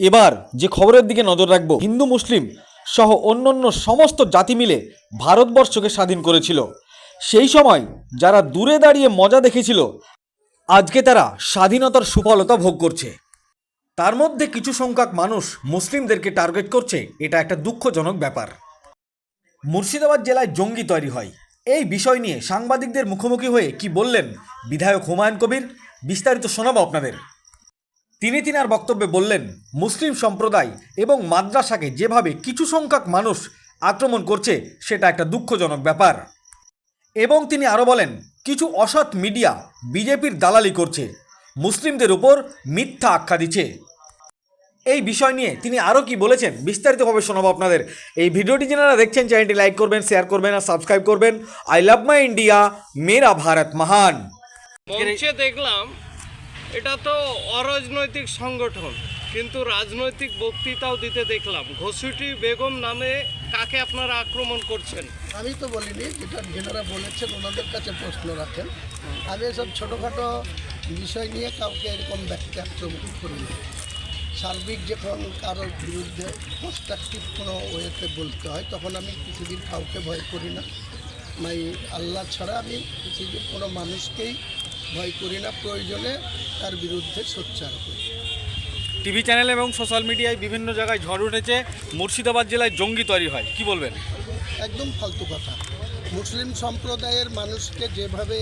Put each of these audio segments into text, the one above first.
এবার যে খবরের দিকে নজর রাখব, হিন্দু, মুসলিম সহ অন্যান্য সমস্ত জাতি মিলে ভারতবর্ষকে স্বাধীন করেছিল। সেই সময় যারা দূরে দাঁড়িয়ে মজা দেখেছিল, আজকে তারা স্বাধীনতার সুফলতা ভোগ করছে। তার মধ্যে কিছু সংখ্যক মানুষ মুসলিমদেরকে টার্গেট করছে, এটা একটা দুঃখজনক ব্যাপার। মুর্শিদাবাদ জেলায় জঙ্গি তৈরি হয়। এই বিষয় নিয়ে সাংবাদিকদের মুখোমুখি হয়ে কি বললেন বিধায়ক হুমায়ুন কবির, বিস্তারিত শোনাবো আপনাদের। তিনি তিনার বক্তব্যে বললেন, মুসলিম সম্প্রদায় এবং মাদ্রাসাকে যেভাবে কিছু সংখ্যক মানুষ আক্রমণ করছে, সেটা একটা দুঃখজনক ব্যাপার। এবং তিনি আরও বলেন, কিছু অসৎ মিডিয়া বিজেপির দালালি করছে, মুসলিমদের উপর মিথ্যা আখ্যা দিচ্ছে। এই বিষয় নিয়ে তিনি আরও কি বলেছেন, বিস্তারিতভাবে শোনাবো আপনাদের। এই ভিডিওটি যারা দেখছেন, চ্যানেলটি লাইক করবেন, শেয়ার করবেন আর সাবস্ক্রাইব করবেন। আই লাভ মাই ইন্ডিয়া, মেরা ভারত মহান। দেখলাম এটা তো অরাজনৈতিক সংগঠন, কিন্তু রাজনৈতিক বক্তৃতাও দিতে দেখলাম। ঘসুটি বেগম নামে কাকে আপনারা আক্রমণ করছেন? আমি তো বলিনি, যেটা যেনারা বলেছেন, ওনাদের কাছে প্রশ্ন রাখেন। আমি এসব ছোটোখাটো বিষয় নিয়ে কাউকে এরকম ব্যক্তি আক্রমণ করিনি। সার্বিক যখন কারোর বিরুদ্ধে কনস্ট্রাকটিভ কোনো ওয়েতে বলতে হয়, তখন আমি পৃথিবীর কাউকে ভয় করি না। মাই আল্লাহ ছাড়া আমি পৃথিবীর কোনো মানুষকেই ভয় করি না প্রয়োজনে তার বিরুদ্ধে সোচ্চার করি টিভি চ্যানেল এবং সোশ্যাল মিডিয়ায় বিভিন্ন জায়গায় ঝড় উঠেছে মুর্শিদাবাদ জেলায় জঙ্গি তৈরি হয় কি বলবেন? একদম ফালতু কথা। মুসলিম সম্প্রদায়ের মানুষকে যেভাবে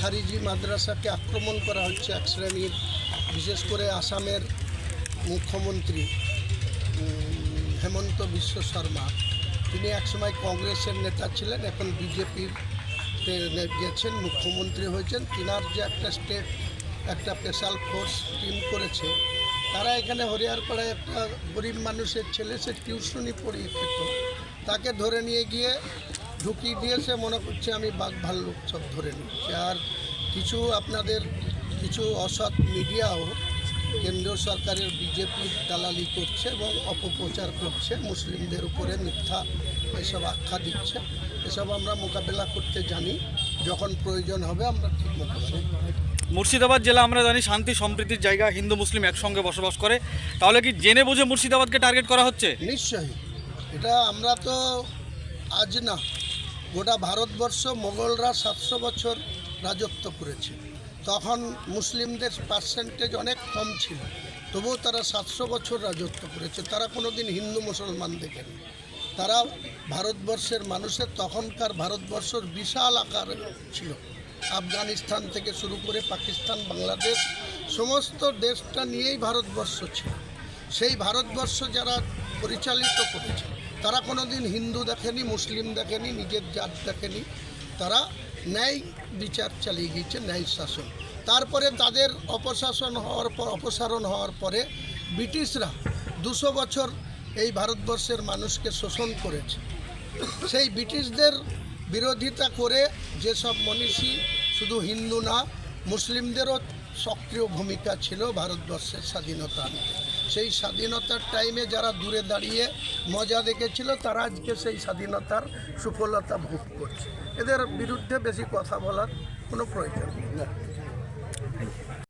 খারিজি মাদ্রাসাকে আক্রমণ করা হচ্ছে এক শ্রেণির বিশেষ করে আসামের মুখ্যমন্ত্রী হেমন্ত বিশ্ব শর্মা তিনি একসময় কংগ্রেসের নেতা ছিলেন এখন বিজেপির গেছেন, মুখ্যমন্ত্রী হয়েছেন, তিনার যে একটা স্টেট একটা স্পেশাল ফোর্স টিম করেছে, তারা এখানে হরিয়ারপাড়ায় একটা গরিব মানুষের ছেলে, সে টিউশনি পড়িয়ে খেত। তাকে ধরে নিয়ে গিয়ে ঢুকিয়ে দিয়ে সে মনে করছে আমি বাঘ ভাল্লুক সব ধরে নিচ্ছে। আর কিছু আপনাদের, কিছু অসৎ মিডিয়াও কেন্দ্রীয় সরকারের বিজেপি দালালি করছে এবং অপপ্রচার করছে মুসলিমদের উপরে মিথ্যা এসব আখ্যা দিচ্ছে। এসব আমরা মোকাবেলা করতে জানি যখন প্রয়োজন হবে আমরা ঠিক মোকাবেলা মুর্শিদাবাদ জেলা আমরা জানি শান্তি সম্প্রীতির জায়গা হিন্দু মুসলিম একসঙ্গে বসবাস করে। তাহলে কি জেনে বুঝে মুর্শিদাবাদকে টার্গেট করা হচ্ছে? নিশ্চয়ই। এটা আমরা তো আজ না গোটা ভারতবর্ষ মোগলরা সাতশো বছর রাজত্ব করেছে। তখন মুসলিমদের পার্সেন্টেজ অনেক কম ছিল। তবুও তারা সাতশো বছর রাজত্ব করেছে। তারা কোনো দিন হিন্দু মুসলমান দেখেনি। তারা ভারতবর্ষের মানুষের তখনকার ভারতবর্ষর বিশাল আকার ছিল। আফগানিস্তান থেকে শুরু করে পাকিস্তান, বাংলাদেশ, সমস্ত দেশটা নিয়েই ভারতবর্ষ ছিল। সেই ভারতবর্ষ যারা পরিচালিত করেছে, তারা কোনো দিন হিন্দু দেখেনি, মুসলিম দেখেনি, নিজের জাত দেখেনি। তারা ন্যায় বিচার চালিয়ে গিয়েছে ন্যায় শাসন। তারপরে তাদের অপশাসন হওয়ার পর অপসারণ হওয়ার পরে ব্রিটিশরা দুশো বছর এই ভারতবর্ষের মানুষকে শোষণ করেছে। সেই ব্রিটিশদের বিরোধিতা করে যেসব মনীষী, শুধু হিন্দু না, মুসলিমদেরও সক্রিয় ভূমিকা ছিল ভারতবর্ষের স্বাধীনতা আনতে। সেই স্বাধীনতার টাইমে যারা দূরে দাঁড়িয়ে মজা দেখেছিল, তারা আজকে সেই স্বাধীনতার সুফলতা ভোগ করছে। এদের বিরুদ্ধে বেশি কথা বলার কোনো প্রয়োজন নেই।